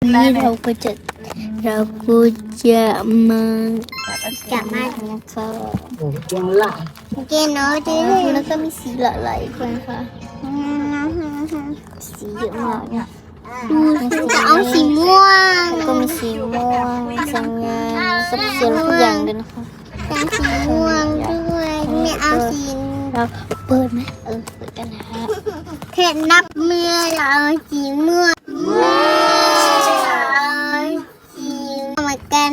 วันนี้เราก็จะเราก็จะมาจะมานะคะโอ้ยังละเกนเนาะดิแล้วก็มีสีหลากหลายคนค่ะสีเยอะมากเนี่ยดูจะเอาสีม่วงก็มีสีม่วงสัญญากับเสียงทุกอย่างเลยนะคะสีม่วงด้วยไม่เอาสีเราเปิดไหมเออเปิดกันนะฮะเคล็ดนับเมื่อเราเอาสีม่วง เหมือนกัน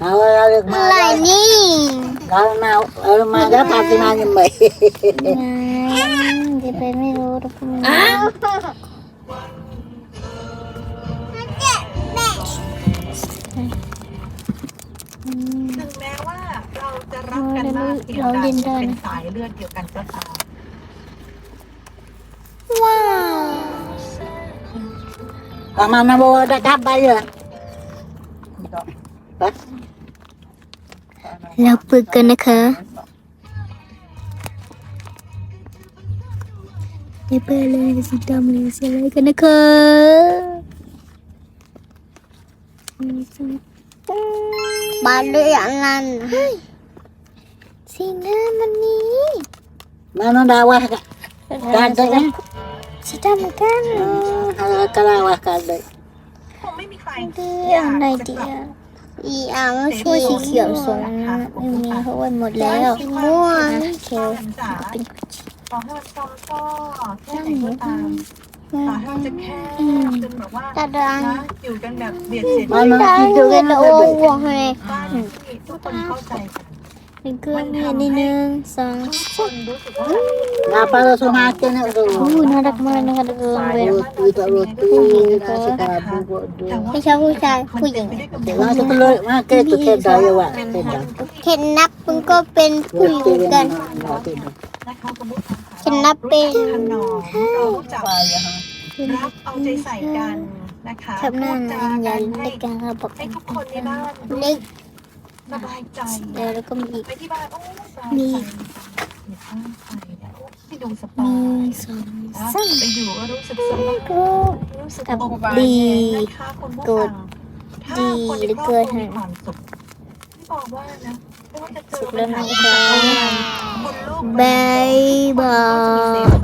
เอาเอาเลือกมาอะไรนี่เอามาเอามาแล้วพาที่มายังไงจะไปไม่รู้ทุกคนถึงแม้ว่าเราจะรักกันมากเพียงใดเป็นสายเลือดเดียวกันก็ตาม เอามานาโบได้กลับไปเลยเราเปิดกันนะคะไปเปิดเลยสีดำเลยสีอะไรกันนะคะมีสีบาเรื่องนั้นสีน้ำมันนี้มานาดาวะกันได้ ไหมสีดำเหมือนกันเอากระลาวะกันเลยคงไม่มีใครเรื่องอะไรดีอะอีเอาช่วยสีเขียวสวยนะไม่มีเพราะว่าหมดแล้วสีม่วงเขียวจ๋าเป็นต่อให้มันซ้อมก็แค่ไหนก็ตามต่อให้มันจะแค่จนแบบว่าตาดังนะอยู่กันแบบเบียดเสียดมานาตาที่ดูดูกักันนโอ้เลยโหให้บ้านที่ทุกคนเข้าใจกัน เป็นเครื่องมีอันนี้หนึ่งสองทุกคนรู้สึกว่า Ngapa lu semakin itu? อู้น่ารักมากนะคะทุกคนเวลา Roti tak roti, nasi kabur bodoh. ไม่ชอบผู้ชายผู้หญิง Nah, itu telur makan itu keda ya, Wak. Keda. เคล็ดนับมันก็เป็นผู้หญิง Roti กัน kan. Roti dah. นะคะสมมติเคล็ดนับเป็นทำนองเรารู้จักรักเอาใจใส่กันนะคะทำหน้าพูดหจาน้าใหญ่กันในให้การเราบอกให้ทุกคนในบ้านเล็ก สบายใจเดี๋ยวแล้วก็มีอีก ไปที่บ้านโอ้สบายใจมีอย่าข้างใครนะโอ้ไปดูสหบานึ่งยสองนะสามไปอยู่ก็รู้สึกสบายก็รู้สึกกับอบอุ่นดีนะคะคุณผู้กฟัดงดีถ้าคนเหลืในอครอบเกิคนรัวมีค่ะความสุขที่บอกว่านะไม่ว่าจะเจอสุขปัแล้ญวหานะคะอะไรบนโลกใบายบาย